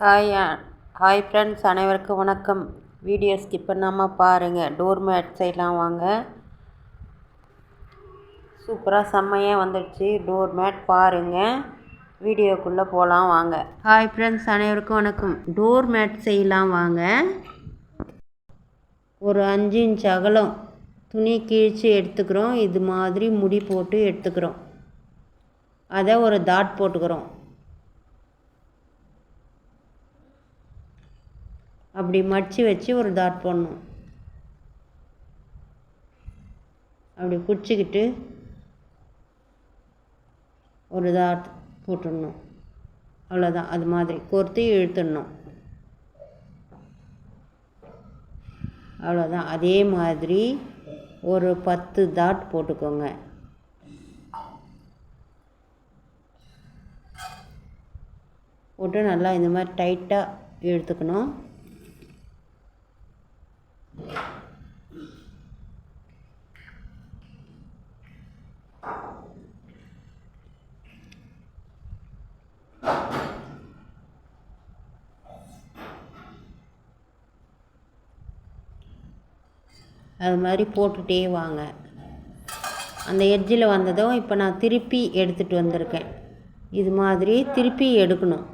Hi hi friends அனைவருக்கும் வணக்கம். Video skip பண்ணாமல் பாருங்கள் டோர் மேட் செய்யலாம் வாங்க. சூப்பராக செம்மையாக வந்துடுச்சு. டோர் மேட் பாருங்கள் வீடியோக்குள்ளே போகலாம் வாங்க. ஹாய் ஃப்ரெண்ட்ஸ் அனைவருக்கும் வணக்கம். டோர் மேட் செய்யலாம் வாங்க. ஒரு அஞ்சு இன்ச் அகலம். துணி கிழித்து எடுத்துக்கிறோம். இது மாதிரி முடி போட்டு எடுத்துக்கிறோம். அதை ஒரு தாட் போட்டுக்கிறோம். அப்படி மடித்து வச்சு ஒரு தாட் போடணும். அப்படி பிடிச்சிக்கிட்டு ஒரு தாட் போட்டுடணும். அவ்வளோதான் அது மாதிரி கோர்த்து இழுத்துடணும். அவ்வளோதான் அதே மாதிரி ஒரு பத்து தாட் போட்டுக்கோங்க. போட்டு நல்லா இந்த மாதிரி டைட்டாக இழுத்துக்கணும். அது மாதிரி போட்டுகிட்டே வாங்க. அந்த எட்ஜில் வந்ததும் இப்போ நான் திருப்பி எடுத்துகிட்டு வந்திருக்கேன். இது மாதிரி திருப்பி எடுக்கணும்.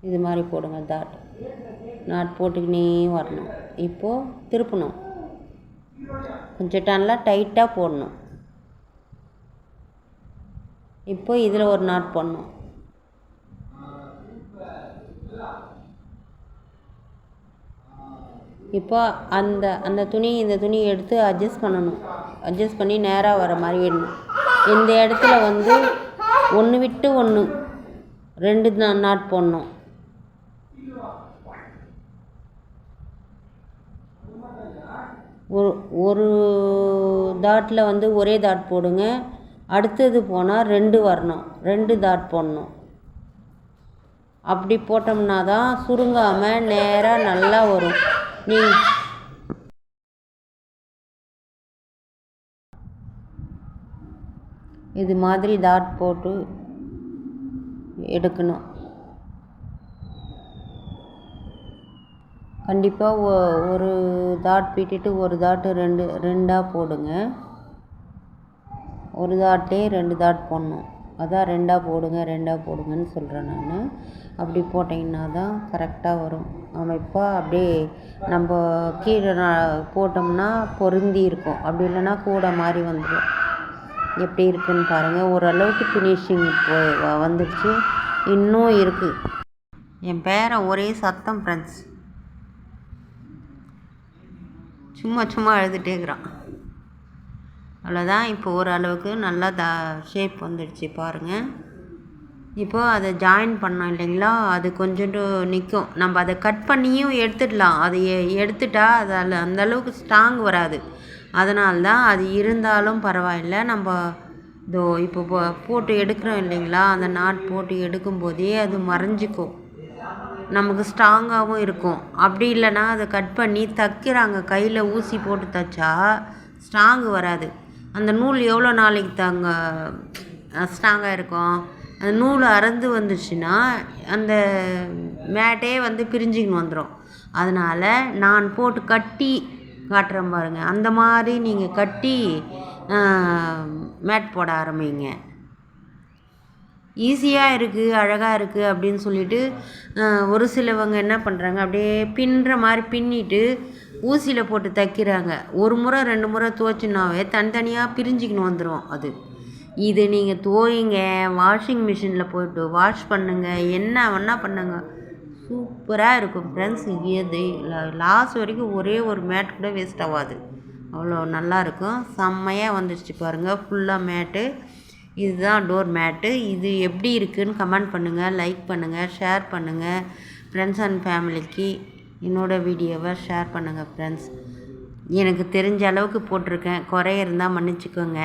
இது மாதிரி போடுங்க தாட் நாட் போட்டுக்கினே வரணும். இப்போது திருப்பணும். கொஞ்சம் நல்லா டைட்டாக போடணும். இப்போ இதில் ஒரு நாட் போடணும். இப்போ அந்த அந்த துணி இந்த துணி எடுத்து அட்ஜஸ்ட் பண்ணணும். அட்ஜஸ்ட் பண்ணி நேராக வர மாதிரி விடணும் இந்த இடத்துல வந்து ஒன்று விட்டு ஒன்று ரெண்டு நாட் போடணும். ஒரு ஒரு தாட்டில் வந்து ஒரே தாட் போடுங்க. அடுத்தது போனால் ரெண்டு வரணும். ரெண்டு தாட் போடணும். அப்படி போட்டோம்னா தான் சுருங்காமல் நேராக நல்லா வரும். நீ இது மாதிரி தாட் போட்டு எடுக்கணும். கண்டிப்பாக ஒ ஒரு தாட் விட்டுட்டு ஒரு தாட்டு ரெண்டு ரெண்டாக போடுங்க. ஒரு தாட்டே ரெண்டு தாட் போடணும். அதான் ரெண்டாக போடுங்க ரெண்டாக போடுங்கன்னு சொல்கிறேன் நான். அப்படி போட்டிங்கன்னா தான் கரெக்டாக வரும். அமைப்பாக அப்படியே நம்ம கீழே போட்டோம்னா பொருந்தி இருக்கும். அப்படி இல்லைன்னா கூட மாதிரி வந்துடும் எப்படி இருக்குன்னு பாருங்கள் ஓரளவுக்கு ஃபினிஷிங் வந்துடுச்சு இன்னும் இருக்குது என் பேரை ஒரே சத்தம் ஃப்ரெண்ட்ஸ் சும்மா சும்மா அழுதுகிட்டே இருக்கிறான். அவ்வளோதான் இப்போ ஓரளவுக்கு நல்லா த ஷேப் வந்துடுச்சு பாருங்கள் இப்போது அதை ஜாயின் பண்ணோம் இல்லைங்களா? அது கொஞ்சோண்டு நிற்கும் நம்ம அதை கட் பண்ணியும் எடுத்துடலாம். அதை எடுத்துட்டா அதில் அந்தளவுக்கு ஸ்ட்ராங் வராது. அதனால்தான் அது இருந்தாலும் பரவாயில்ல. நம்ம இதோ இப்போ போட்டு எடுக்கிறோம் இல்லைங்களா? அந்த நாட் போட்டு எடுக்கும்போதே அது மறைஞ்சிக்கும். நமக்கு ஸ்ட்ராங்காகவும் இருக்கும். அப்படி இல்லைன்னா அதை கட் பண்ணி தைக்கிறாங்க. கையில் ஊசி போட்டு தைச்சா ஸ்ட்ராங்கு வராது. அந்த நூல் எவ்வளோ நாளைக்கு தாங்க ஸ்ட்ராங்காக இருக்கும்? அந்த நூல் அறந்து வந்துச்சுன்னா அந்த மேட்டே வந்து பிரிஞ்சுக்கின்னு வந்துடும் அதனால் நான் போட்டு கட்டி காட்டுறேன் பாருங்கள் அந்த மாதிரி நீங்கள் கட்டி மேட் போட ஆரம்பிங்க. ஈஸியாக இருக்குது அழகாக இருக்குது அப்படின்னு சொல்லிட்டு ஒரு சிலவங்க என்ன பண்ணுறாங்க அப்படியே பின்னுற மாதிரி பின்னிட்டு ஊசியில் போட்டு தைக்கிறாங்க. ஒரு முறை ரெண்டு முறை துவைச்சினாவே தனித்தனியாக பிரிஞ்சிக்கின்னு வந்துடும் அது. இது நீங்கள் துவைங்க வாஷிங் மிஷினில் போய்ட்டு வாஷ் பண்ணுங்கள் என்ன வேணால் பண்ணுங்க. சூப்பராக இருக்கும் ஃப்ரெண்ட்ஸ் எது லாஸ்ட் வரைக்கும் ஒரே ஒரு மேட் கூட வேஸ்ட் ஆகாது. அவ்வளோ நல்லாயிருக்கும் செம்மையாக வந்துடுச்சு பாருங்கள் ஃபுல்லாக மேட்டு இதுதான் டோர் மேட்டு. இது எப்படி இருக்குதுன்னு கமெண்ட் பண்ணுங்கள் லைக் பண்ணுங்கள் ஷேர் பண்ணுங்கள் ஃப்ரெண்ட்ஸ் அண்ட் ஃபேமிலிக்கு என்னோடய வீடியோவை ஷேர் பண்ணுங்கள் ஃப்ரெண்ட்ஸ் எனக்கு தெரிஞ்ச அளவுக்கு போட்டிருக்கேன். குறை இருந்தால் மன்னிச்சிக்கோங்க.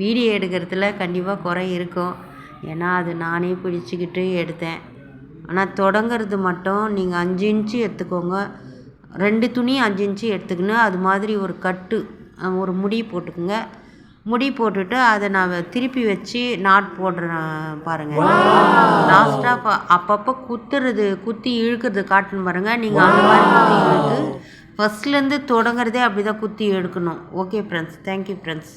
வீடியோ எடுக்கிறதுல கண்டிப்பாக குறை இருக்கும். ஏன்னா அது நானே பிடிச்சிக்கிட்டு எடுத்தேன். ஆனால் தொடங்கிறது மட்டும் நீங்கள் அஞ்சு இன்ச்சு எடுத்துக்கோங்க. ரெண்டு துணி அஞ்சு இன்ச்சு எடுத்துக்கின்னு அது மாதிரி ஒரு கட்டு ஒரு முடி போட்டுக்குங்க. முடி போட்டுட்டு அதை நான் திருப்பி வச்சு நாட் போடுறேன் பாருங்கள் லாஸ்ட்டாக அப்பப்போ குத்துறது குத்தி இழுக்கிறது காட்டுன்னு பாருங்கள் நீங்கள் அந்த மாதிரி குத்தி இழுத்து ஃபஸ்ட்லேருந்து தொடங்குறதே அப்படி தான் குத்தி எடுக்கணும் ஓகே ஃப்ரெண்ட்ஸ் தேங்க்யூ ஃப்ரெண்ட்ஸ்